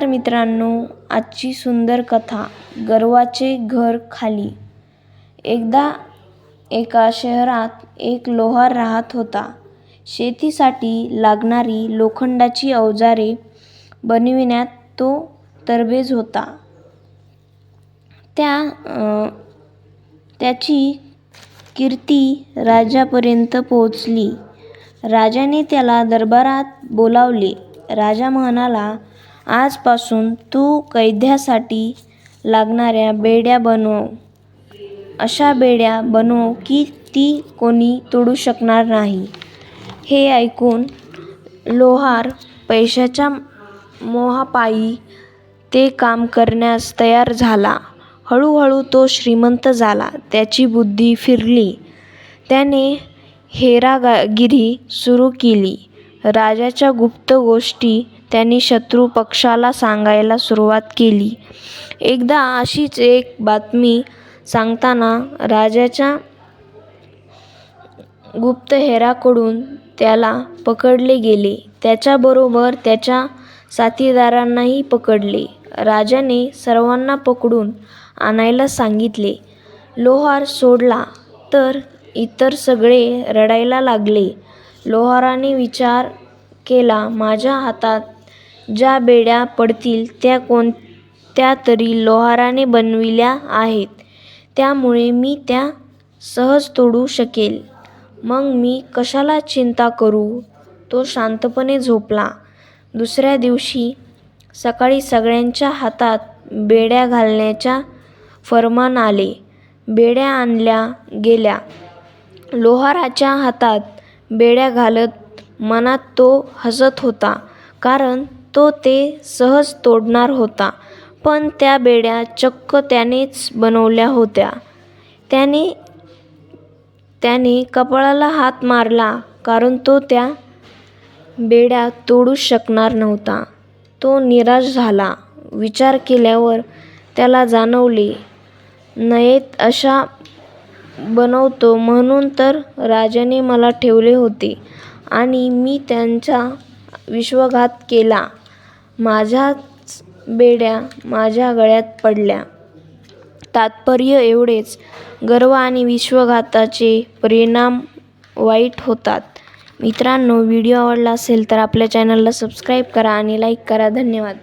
नमस्कार मित्रांनो आजची सुंदर कथा गर्वाचे घर खाली. एकदा एका शहरात एक लोहार राहत होता. शेतीसाठी लागणारी लोखंडाची अवजारे बनविण्यात तो तरबेज होता. त्या त्याची कीर्ती राजापर्यंत पोहोचली. राजाने त्याला दरबारात बोलावले. राजा म्हणाला आजपासून तू कैद्यासाठी लागणाऱ्या बेड्या बनव. अशा बेड्या बनव की ती कोणी तोडू शकणार नाही. हे ऐकून लोहार पैशाच्या मोहापायी ते काम करण्यास तयार झाला. हळूहळू तो श्रीमंत झाला. त्याची बुद्धी फिरली. त्याने हेरागिरी सुरू केली. राजाच्या गुप्त गोष्टी त्यांनी शत्रू पक्षाला सांगायला सुरुवात केली. एकदा अशीच एक बातमी सांगताना राजाच्या गुप्तहेराकडून त्याला पकडले गेले. त्याच्याबरोबर त्याच्या साथीदारांनाही पकडले. राजाने सर्वांना पकडून आणायला सांगितले. लोहार सोडला तर इतर सगळे रडायला लागले. लोहाराने विचार केला माझ्या हातात ज्या बेड्या पडतील त्या कोणत्या तरी लोहाराने बनविल्या आहेत. त्यामुळे मी त्या सहज तोडू शकेल. मग मी कशाला चिंता करू? तो शांतपणे झोपला. दुसऱ्या दिवशी सकाळी सगळ्यांच्या हातात बेड्या घालण्याच्या फर्मान आले. बेड्या आणल्या गेल्या. लोहाराच्या हातात बेड्या घालत मनात तो हसत होता कारण तो ते सहज तोडणार होता. पण त्या बेड्या चक्क त्यानेच बनवल्या होत्या. त्याने त्याने कपाळाला हात मारला कारण तो त्या बेड्या तोडू शकणार नव्हता. तो निराश झाला विचार केल्यावर त्याला जाणवले नयेत अशा बनवतो म्हणून तर राजाने मला ठेवले होते आणि मी त्यांचा विश्वासघात केला. माझ्याच बेड्या माझ्या गळ्यात पडल्या. तात्पर्य एवढेच. गर्व आणि विश्वासघाताचे परिणाम वाईट होतात. मित्रांनो व्हिडिओ आवडला असेल तर आपल्या चॅनलला सबस्क्राईब करा आणि लाईक करा. धन्यवाद.